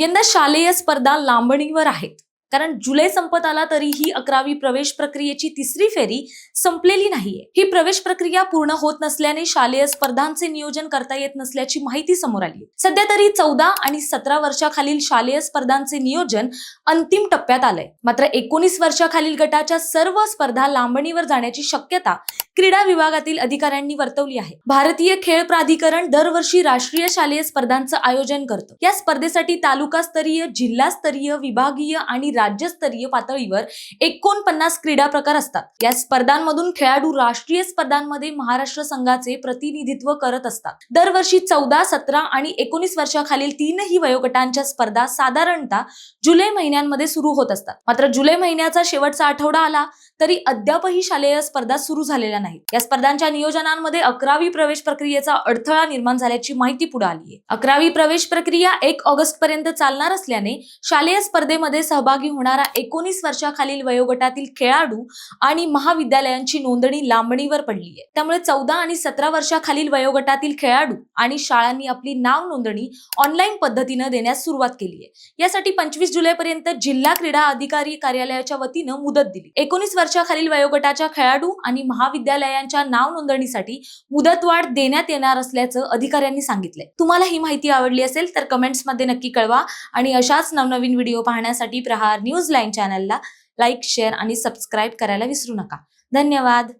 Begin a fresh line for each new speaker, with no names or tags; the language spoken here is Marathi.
यंदा शालेय स्पर्धा लांबणीवर आहेत. कारण जुलै संपत आला तरीही अकरावी प्रवेश प्रक्रियेची तिसरी फेरी संपलेली नाहीये. ही प्रवेश प्रक्रिया पूर्ण होत नसल्याने शालेय स्पर्धांचे नियोजन करता येत नसल्याची माहिती समोर आली सध्या तरी चौदा आणि सतरा वर्षाखालील शालेय स्पर्धांचे नियोजन अंतिम टप्प्यात आलंय. मात्र एकोणीस वर्षाखालील गटाच्या सर्व स्पर्धा लांबणीवर जाण्याची शक्यता क्रीडा विभागातील अधिकाऱ्यांनी वर्तवली आहे. भारतीय खेळ प्राधिकरण दरवर्षी राष्ट्रीय शालेय स्पर्धांचं आयोजन करतं. या स्पर्धेसाठी तालुकास्तरीय जिल्हास्तरीय विभागीय आणि राज्यस्तरीय पातळीवर एकोणपन्नास क्रीडा प्रकार असतात. या स्पर्धांमधून खेळाडू राष्ट्रीय स्पर्धांमध्ये महाराष्ट्र संघाचे प्रतिनिधित्व करत असतात. दरवर्षी चौदा सतरा आणि एकोणीस वर्षाखालील तीनही वयोगटांच्या स्पर्धा साधारणतः जुलै महिन्यांमध्ये सुरू होत असतात. मात्र जुलै महिन्याचा शेवटचा आठवडा आला तरी अद्यापही शालेय स्पर्धा सुरू झालेल्या नाहीत या स्पर्धांच्या नियोजनांमध्ये अकरावी प्रवेश प्रक्रियेचा अडथळा निर्माण झाल्याची माहिती पुढे आली आहे. अकरावी प्रवेश प्रक्रिया एक ऑगस्ट पर्यंत चालणार असल्याने शालेय स्पर्धेमध्ये सहभागी होणारा एकोणीस वर्षाखालील वयोगटातील खेळाडू आणि महाविद्यालयांची नोंदणी लांबणीवर पडली आहे. त्यामुळे चौदा आणि सतरा वर्षाखालील वयोगटातील खेळाडू आणि शाळांनी आपली नाव नोंदणी ऑनलाईन पद्धतीनं देण्यास सुरुवात केली आहे. यासाठी पंचवीस जुलैपर्यंत जिल्हा क्रीडा अधिकारी कार्यालयाच्या वतीनं मुदत दिली. एकोणीस वर्षाखालील वयोगटाच्या खेळाडू आणि महाविद्यालय महाविद्यालयांच्या नाव नोंदणीसाठी मुदतवाढ देण्यात येणार असल्याचं अधिकाऱ्यांनी सांगितलंय. तुम्हाला ही माहिती आवडली असेल तर कमेंट्समध्ये नक्की कळवा आणि अशाच नवनवीन व्हिडिओ पाहण्यासाठी प्रहार न्यूज लाईन चॅनलला लाईक शेअर आणि सबस्क्राईब करायला विसरू नका. धन्यवाद.